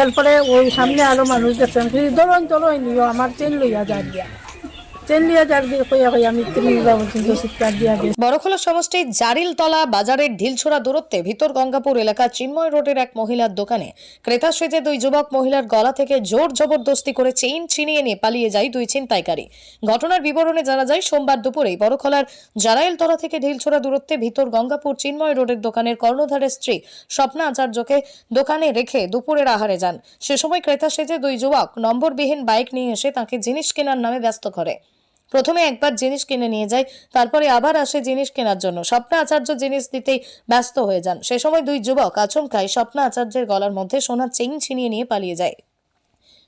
এরপরে ওই সামনে আরও মানুষ দেখছেন দলন তলই নিও আমার চেন লইয়া যা গিয়া বড়খোলা সমষ্টির জারিলতলা বাজারের ঢিলছোড়া দূরত্বে ভিতর গঙ্গাপুর এলাকা চিন্ময় রোডের এক মহিলার দোকানে ক্রেতা সেজে দুই যুবক মহিলার গলা থেকে জোর জবরদস্তি করে চেইন ছিনিয়ে নিয়ে পালিয়ে যায় দুই ছিনতাইকারী। ঘটনার বিবরণে জানা যায়, সোমবার দুপুরেই বড়খোলার জারাইলতলা থেকে ঢিলছোড়া দূরত্বে ভিতর গঙ্গাপুর চিন্ময় রোডের দোকানের কর্ণধারের স্ত্রী স্বপ্না আচার্যকে দোকানে রেখে দুপুরের আহারে যান। সে সময় ক্রেতা সেজে দুই যুবক নম্বরবিহীন বাইক নিয়ে এসে তাকে জিনিস কেনার নামে ব্যস্ত করে। প্রথমে একবার জিনিস কিনে নিয়ে যায় তারপরে আবার আসে জিনিস কেনার জন্য। স্বপ্না আচার্য জিনিস দিতেই ব্যস্ত হয়ে যান। সে সময় দুই যুবক আচমকাই স্বপ্না আচার্যের গলার মধ্যে সোনার চেইন ছিনিয়ে নিয়ে পালিয়ে যায়।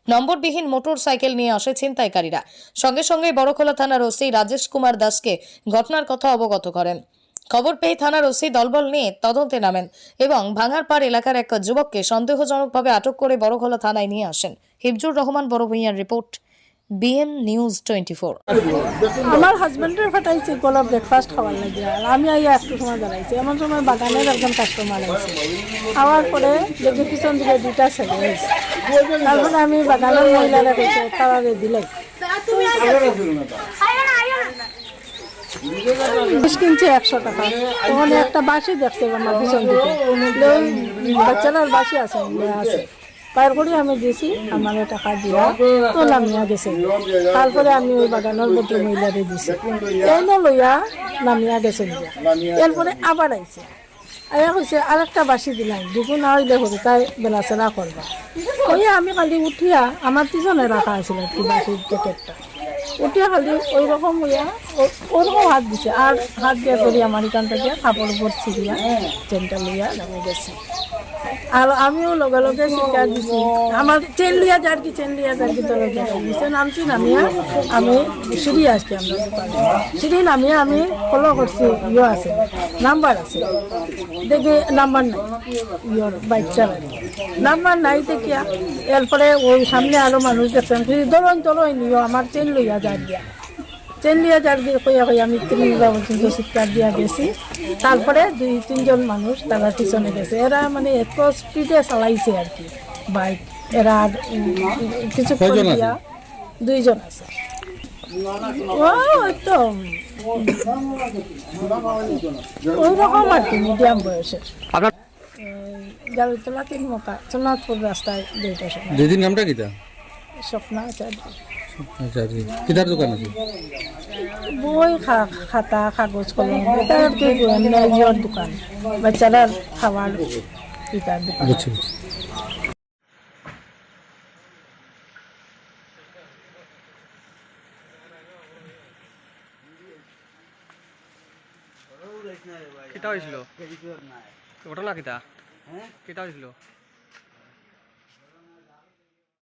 নম্বরবিহীন মোটর সাইকেল নিয়ে আসে ছিনতাইকারীরা। সঙ্গে সঙ্গে বড়খোলা থানার ওসি রাজেশ কুমার দাসকে ঘটনার কথা অবগত করেন। খবর পেয়ে থানার ওসি দলবল নিয়ে তদন্তে নামেন এবং ভাঙারপাড় এলাকার এক যুবককে সন্দেহজনকভাবে আটক করে বড়খোলা থানায় নিয়ে আসেন। হিফজুর রহমান বড় ভূঁইয়ার report. BM news twenty four আমার হাজবেন্ডের ফাটাইছে গলা ব্রেকফাস্ট খাওয়ার লাগে আর আমি আইয়া একটু সময় দাঁড়াইছি। এমন সময় বাগানের একজন কাস্টমার আছে খাওয়ার পরে দেখি পিছন দিকে দুইটা ছেলে হয়েছে তারপরে আমি বাগানের মহিলারা কইছে তারা দিলাই। জিনিস কিনছে একশো টাকা। ওখানে একটা বাসি দেখছে আমার পিছন দিকে। বাচ্চারার বাসি আছে আছে। পায়ের করে আমি দিয়েছি আমার টাকা দিয়া তো নামিয়া গেছে। তারপরে আমি ওই বাগানের ভদ্র মহিলারে দিছি। এই লইয়া নামিয়া গেছে। এরপরে আবার আইছে। আয়া কইছে, আরেকটা বাসি দিলাম না হইলে হরি তাই বেলাচেরা করবা। ওই আমি কালি উঠিয়া, আমার পিছনে রাখা আছিল আর কি বাসির প্যাকেটটা উঠিয়া খালি ওই রকম হইয়া ওরকম হাত দিছে। আর হাত দিয়া করি আমার এখান থেকে কাপড় উপর ছিড়িয়া চেনটা লইয়া নামে গেছে আর আমিও লগে লগে শিকার দিছি। আমার চেন যার কি যার কি দিছে নামছি, নামিয়া আমি সিঁড়ি আসছি আমরা সিঁড়ি নামিয়া আমি ফলো করছি ইয়ে আছে, নাম্বার আছে। দেখি নাম্বার নাই ইয়র বাইক নাম্বার নাই দেখিয়া, এরপরে ওই সামনে আরও মানুষ দেখছেন দলন তলই নিও আমার চেন লইয়া যার দিয়া। লিয়া যার দিয়ে কইয়া কইয়া আমি পর্যন্ত চিৎকার দিয়া গেছি। তারপরে দুই তিনজন মানুষ তারা পিছনে গেছে। এরা মানে এত স্পিডে চালাইছে আর কি বাইক এরা আর, কিছু দিয়া দুইজন আছে। ও তো আর কি মিডিয়াম বয়সের। আপনার জালতলা তিন মকা সোনাথপুর রাস্তায় দুইটা নামটা কিতা স্বপ্ন আছে। আচ্ছা আচ্ছা। কিতার দোকান আছে? বই খাতা কাগজ কলম এটা আর কি এমনি ইয়র দোকান। বাচ্চারা খাবার ইটার দোকান। বুঝছি বুঝছি। কিতা হয়েছিল ঘটনা কিতা? কিতা হয়েছিল